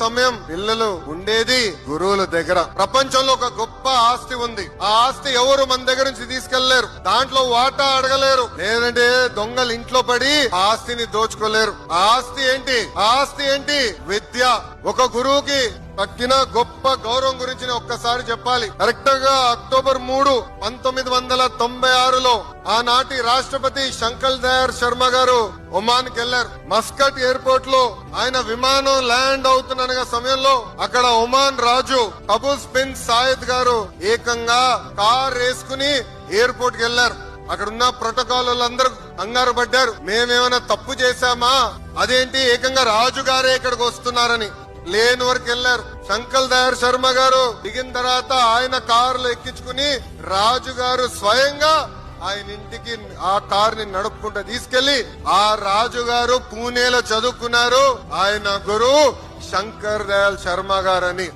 సమయం పిల్లలు ఉండేది గురువుల దగ్గర. ప్రపంచంలో ఒక గొప్ప ఆస్తి ఉంది. ఆ ఆస్తి ఎవరు మన దగ్గర నుంచి తీసుకెళ్ళేరు? దాంట్లో వాటా అడగలేరు. లేదంటే దొంగలు ఇంట్లో పడి ఆస్తిని దోచుకోలేరు. ఆస్తి ఏంటి? ఆస్తి ఏంటి? విద్య. ఒక గురువుకి తక్కిన గొప్ప గౌరవం గురించి ఒక్కసారి చెప్పాలి. కరెక్ట్గా అక్టోబర్ మూడు పంతొమ్మిది వందల తొంభై ఆరులో ఆనాటి రాష్ట్రపతి శంకర్ దయార్ శర్మ గారు ఒమాన్ కెళ్ళారు మస్కట్ ఎయిర్పోర్ట్లో ఆయన విమానం ల్యాండ్ అవుతున్న సమయంలో అక్కడ ఒమాన్ రాజు కబుల్స్ బిన్ సాయద్ గారు ఏకంగా కార్ వేసుకుని ఎయిర్పోర్ట్కి వెళ్ళారు అక్కడ ఉన్న ప్రోటోకాల్ అందరూ కంగారు పడ్డారు. మేమేమైనా తప్పు చేశామా? అదేంటి? ఏకంగా రాజు గారే ఇక్కడికి వస్తున్నారని. లేని వరకు వెళ్ళారు శంకల్ దయార్ శర్మ గారు దిగిన తర్వాత ఆయన కారులో ఎక్కించుకుని రాజు గారు స్వయంగా ఆయన ఇంటికి ఆ కార్ని నడుపుకుంటూ తీసుకెళ్ళి ఆ రాజు గారు పూణేలో చదువుకున్నారు. ఆయన గురువు శంకర్ దయాల్ శర్మ గారని.